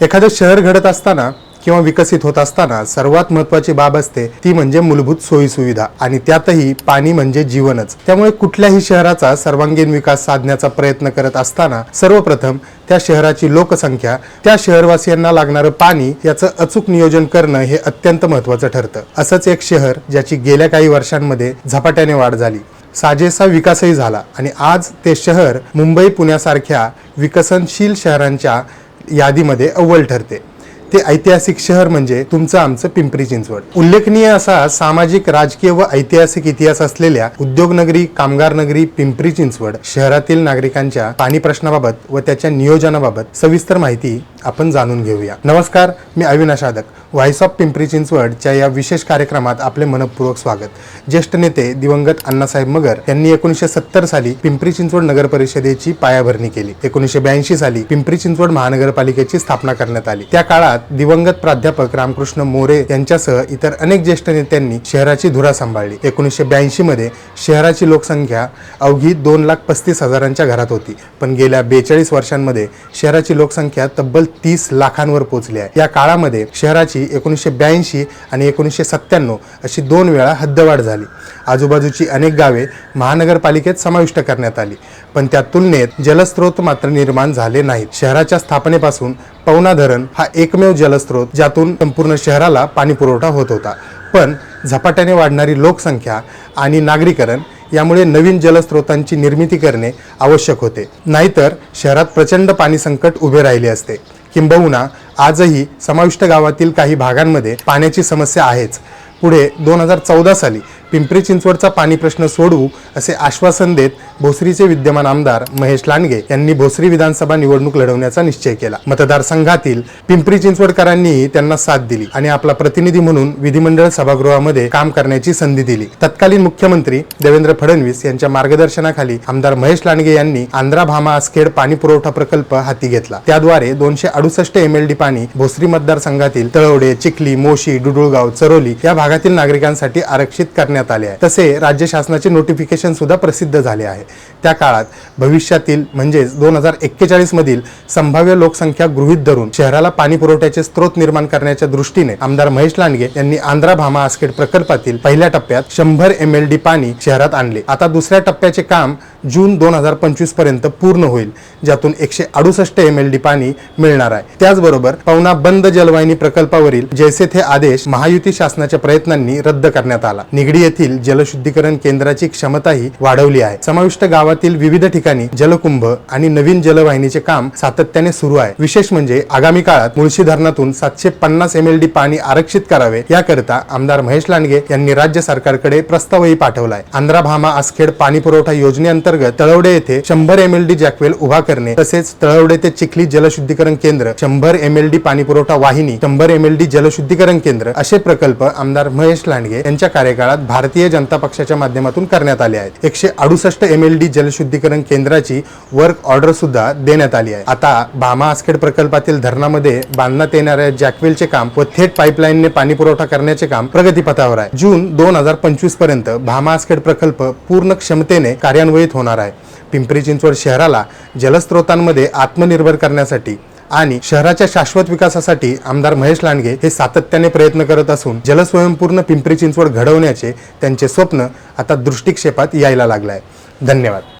एखादं शहर घडत असताना किंवा विकसित होत असताना सर्वात महत्वाची बाब असते ती म्हणजे मूलभूत सोयीसुविधा. आणि त्यातही पाणी म्हणजे जीवनच. त्यामुळे कुठल्याही शहराचा सर्वांगीण विकास साधण्याचा प्रयत्न करत असताना सर्वप्रथम त्या शहराची लोकसंख्या त्या शहरवासियांना लागणारं पाणी याचं अचूक नियोजन करणं हे अत्यंत महत्वाचं ठरतं. असंच एक शहर ज्याची गेल्या काही वर्षांमध्ये झपाट्याने वाढ झाली. साजेसा विकासही झाला. आणि आज ते शहर मुंबई पुण्यासारख्या विकसनशील शहरांच्या यादीमध्ये अव्वल ठरते. ते ऐतिहासिक शहर म्हणजे तुमचं आमचं पिंपरी चिंचवड. उल्लेखनीय असा सामाजिक राजकीय व ऐतिहासिक इतिहास असलेल्या उद्योगनगरी कामगार नगरी पिंपरी चिंचवड शहरातील नागरिकांच्या पाणी प्रश्नाबाबत व त्याच्या नियोजनाबाबत सविस्तर माहिती आपण जाणून घेऊया. नमस्कार मी अविनाश आदक. व्हॉइस ऑफ पिंपरी चिंचवडच्या या विशेष कार्यक्रमात आपले मनपूर्वक स्वागत. ज्येष्ठ नेते दिवंगत अण्णासाहेब मगर यांनी एकोणीसशे सत्तर साली पिंपरी चिंचवड नगर परिषदेची पायाभरणी केली. एकोणीसशे ब्याऐंशी साली पिंपरी चिंचवड महानगरपालिकेची स्थापना करण्यात आली. त्या काळात दिवंगत प्राध्यापक रामकृष्ण मोरे यांच्यासह इतर अनेक ज्येष्ठ नेत्यांनी शहराची धुरा सांभाळली. एकोणीसशे ब्याऐंशी मध्ये शहराची लोकसंख्या अवघी दोन लाख पस्तीस हजारांच्या घरात होती. पण गेल्या बेचाळीस वर्षांमध्ये शहराची लोकसंख्या तब्बल तीस लाखांवर पोहोचली आहे. या काळामध्ये शहराची एकोणीसशे ब्याऐंशी आणि एकोणीसशे सत्त्याण्णव अशी दोन वेळा हद्दवाढ झाली. आजूबाजूची अनेक गावे महानगरपालिकेत समाविष्ट करण्यात आली. पण त्या तुलनेत जलस्रोत मात्र निर्माण झाले नाहीत. शहराच्या स्थापनेपासून पवना धरण हा एकमेव जलस्रोत ज्यातून संपूर्ण शहराला पाणी पुरवठा होत होता. पण झपाट्याने वाढणारी लोकसंख्या आणि नागरीकरण यामुळे नवीन जलस्रोतांची निर्मिती करणे आवश्यक होते. नाहीतर शहरात प्रचंड पाणी संकट उभे राहिले असते. किंबहुना आजही समाविष्ट गावातील काही भागांमध्ये पाण्याची समस्या आहेच. पुढे दोन हजार चौदा साली पिंपरी चिंचवडचा पाणी प्रश्न सोडवू असे आश्वासन देत भोसरीचे विद्यमान आमदार महेश लांडगे यांनी भोसरी विधानसभा निवडणूक लढवण्याचा निश्चय केला. मतदारसंघातील पिंपरी चिंचवडकरांनीही त्यांना साथ दिली आणि आपला प्रतिनिधी म्हणून विधिमंडळ सभागृहामध्ये काम करण्याची संधी दिली. तत्कालीन मुख्यमंत्री देवेंद्र फडणवीस यांच्या मार्गदर्शनाखाली आमदार महेश लांडगे यांनी आंध्रा भामा आसखेड पाणी पुरवठा प्रकल्प हाती घेतला. त्याद्वारे दोनशे अडुसष्ट एम एल डी पाणी भोसरी मतदारसंघातील तळवडे चिखली मोशी डुडुळगाव चरोली या भागातील नागरिकांसाठी आरक्षित करण्यात आले आहे. तसे राज्य शासनाचे नोटिफिकेशन सुद्धा प्रसिद्ध झाले आहे. त्या काळात भविष्यातील म्हणजेच दोन हजार एक्केचाळीस मधील संभाव्य लोकसंख्या गृहीत धरून शहराला पाणी पुरवठ्याचे स्रोत निर्माण करण्याच्या दृष्टीने आमदार महेश लांडगे यांनी आंध्रा भामा आस्केट प्रकल्पातील पहिल्या टप्प्यात शंभर एम एल डी पाणी शहरात आणले. आता दुसऱ्या टप्प्याचे काम जून दोन हजार पंचवीसपर्यंत पूर्ण होईल ज्यातून एकशे अडुसष्ट एम एल डी पाणी मिळणार आहे. त्याचबरोबर पवना बंद जलवाहिनी प्रकल्पावरील जैसे थे आदेश महायुती शासनाच्या प्रयत्नांनी रद्द करण्यात आला. निगडी येथील जलशुद्धीकरण केंद्राची क्षमताही वाढवली आहे. समाविष्ट गावातील विविध ठिकाणी जलकुंभ आणि नवीन जलवाहिनीचे काम सातत्याने सुरू आहे. विशेष म्हणजे आगामी काळात मुळशी धरणातून सातशे पन्नास एम एल डी पाणी आरक्षित करावे याकरिता आमदार महेश लांडगे यांनी राज्य सरकारकडे प्रस्तावही पाठवलाय. आंध्रा भामा आसखेड पाणी पुरवठा योजनेअंतर्गत तळवडे येथे शंभर एम एल डी जॅकवेल उभा करणे तसेच तळवडे ते चिखली जलशुद्धीकरण केंद्र शंभर एम एल डी पाणी पुरवठा वाहिनी शंभर एम एल डी जलशुद्धीकरण केंद्र असे प्रकल्प आमदार महेश लांडगे यांच्या कार्यकाळात भारतीय जनता पक्षाच्या माध्यमातून करण्यात आले आहेत. एकशे अडुसष्ट एम एल डी जलशुद्धीकरण केंद्राची वर्क ऑर्डर सुद्धा देण्यात आली आहे. आता भामा आसखेड प्रकल्पातील धरणामध्ये बांधण्यात येणाऱ्या जॅकवेलचे काम व थेट पाईपलाईनने पाणी पुरवठा करण्याचे काम प्रगतीपथावर आहे. जून दोन हजार पंचवीसपर्यंत भामा आसखेड प्रकल्प पूर्ण क्षमतेने कार्यान्वयित होणार आहे. पिंपरी चिंचवड शहराला जलस्रोतांमध्ये आत्मनिर्भर करण्यासाठी आणि शहराच्या शाश्वत विकासासाठी आमदार महेश लांडगे हे सातत्याने प्रयत्न करत असून जलस्वयंपूर्ण पिंपरी चिंचवड घडवण्याचे त्यांचे स्वप्न आता दृष्टिक्षेपात यायला लागलं आहे धन्यवाद.